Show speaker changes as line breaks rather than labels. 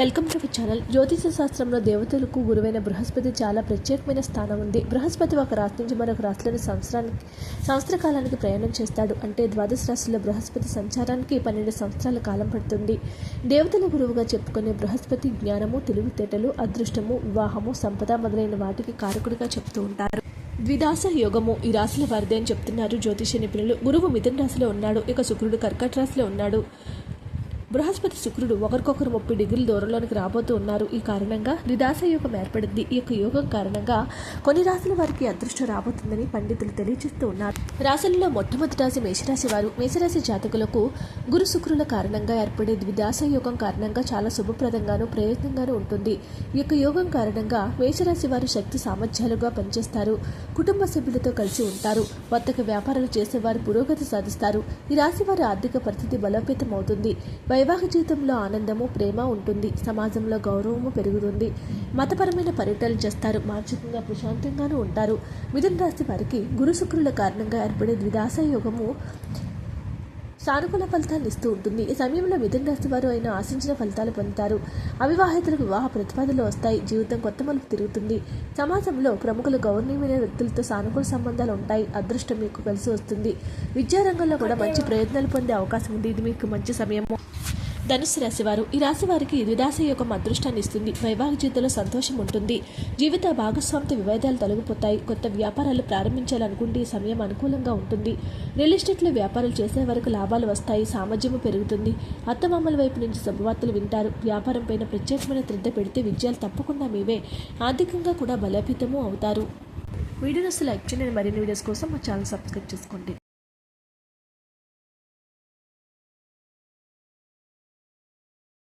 Welcome to channel. జ్యోతిష శాస్త్రంలో దేవతలకు గురువైన బృహస్పతి చాలా ప్రత్యేకమైన స్థానం ఉంది. బృహస్పతి ఒక రాశి నుంచి మరొక రాశిలోని సంవత్సరానికి సంవత్సర కాలానికి ప్రయాణం చేస్తాడు. అంటే ద్వాదశ రాశిలో బృహస్పతి సంచారానికి పన్నెండు సంవత్సరాల కాలం పడుతుంది. దేవతల గురువుగా చెప్పుకునే బృహస్పతి జ్ఞానము తెలివితేటలు అదృష్టము వివాహము సంపద మొదలైన వాటికి కారకుడిగా చెప్తూ ఉంటారు. ద్విదాస యోగము ఈ రాశుల వారిదే అని చెప్తున్నారు జ్యోతిష నిపుణులు. గురువు మిథున రాశిలో ఉన్నాడు. ఇక శుక్రుడు కర్కట రాశిలో ఉన్నాడు. బృహస్పతి శుక్రుడు ఒకరికొకరు ముప్పై డిగ్రీల దూరంలోనికి రాబోతూ ఉన్నారు. ఈ కారణంగా నిదాస యోగం ఏర్పడింది. ఈ యొక్క యోగం కారణంగా కొన్ని రాశుల వారికి అదృష్టం రాబోతుందని పండితులు తెలియజేస్తూ ఉన్నారు. రాశులలో మొట్టమొదటి రాశి మేషరాశి వారు మేషరాశి జాతకులకు గురు శుక్రుల కారణంగా ఏర్పడే ద్విదాస యోగం కారణంగా చాలా శుభప్రదంగాను ప్రయోజనంగాను ఉంటుంది. ఈ యొక్క యోగం కారణంగా మేషరాశి వారు శక్తి సామర్థ్యాలుగా పనిచేస్తారు. కుటుంబ సభ్యులతో కలిసి ఉంటారు. వర్తక వ్యాపారాలు చేసేవారు పురోగతి సాధిస్తారు. ఈ రాశి వారి ఆర్థిక పరిస్థితి బలోపేతం అవుతుంది వైవాహిక జీవితంలో ఆనందము ప్రేమ ఉంటుంది. సమాజంలో గౌరవము పెరుగుతుంది. మతపరమైన పర్యటనలు చేస్తారు. మానసికంగా ప్రశాంతంగానూ ఉంటారు. మిథున రాశి వారికి గురు శుక్రుల కారణంగా ఏర్పడే ద్విదాస యోగము సానుకూల ఫలితాలు ఇస్తూ ఉంటుంది. ఈ సమయంలో మిథున రాశి వారు అయిన ఆశించిన ఫలితాలు పొందుతారు. అవివాహితులకు వివాహ ప్రతిపాదనలు వస్తాయి. జీవితం కొత్త మలుపు తిరుగుతుంది. సమాజంలో ప్రముఖులు గౌరవనీయమైన వ్యక్తులతో సానుకూల సంబంధాలు ఉంటాయి. అదృష్టం మీకు కలిసి వస్తుంది. విద్యారంగంలో కూడా మంచి ప్రయత్నాలు పొందే అవకాశం ఉంది. ఇది మీకు మంచి సమయము. ధనుసు రాశివారు ఈ రాశి వారికి ద్విదాశ యొక్క అదృష్టాన్ని ఇస్తుంది. వైవాహిక జీవితంలో సంతోషం ఉంటుంది. జీవిత భాగస్వామ్య విభేదాలు తొలగిపోతాయి. కొత్త వ్యాపారాలు ప్రారంభించాలనుకుంటే ఈ సమయం అనుకూలంగా ఉంటుంది. రియల్ ఎస్టేట్లో వ్యాపారాలు చేసే వరకు లాభాలు వస్తాయి. సామర్థ్యము పెరుగుతుంది. అత్తమామల వైపు నుంచి శుభవార్తలు వింటారు. వ్యాపారం పైన ప్రత్యేకమైన శ్రద్ధ పెడితే విజయాలు తప్పకుండా మీవే ఆర్థికంగా కూడా బలోపేతము అవుతారు. వీడియోస్ లైక్ చేయండి. మరిన్ని వీడియోస్ కోసం మా ఛానల్ సబ్స్క్రైబ్ చేసుకోండి.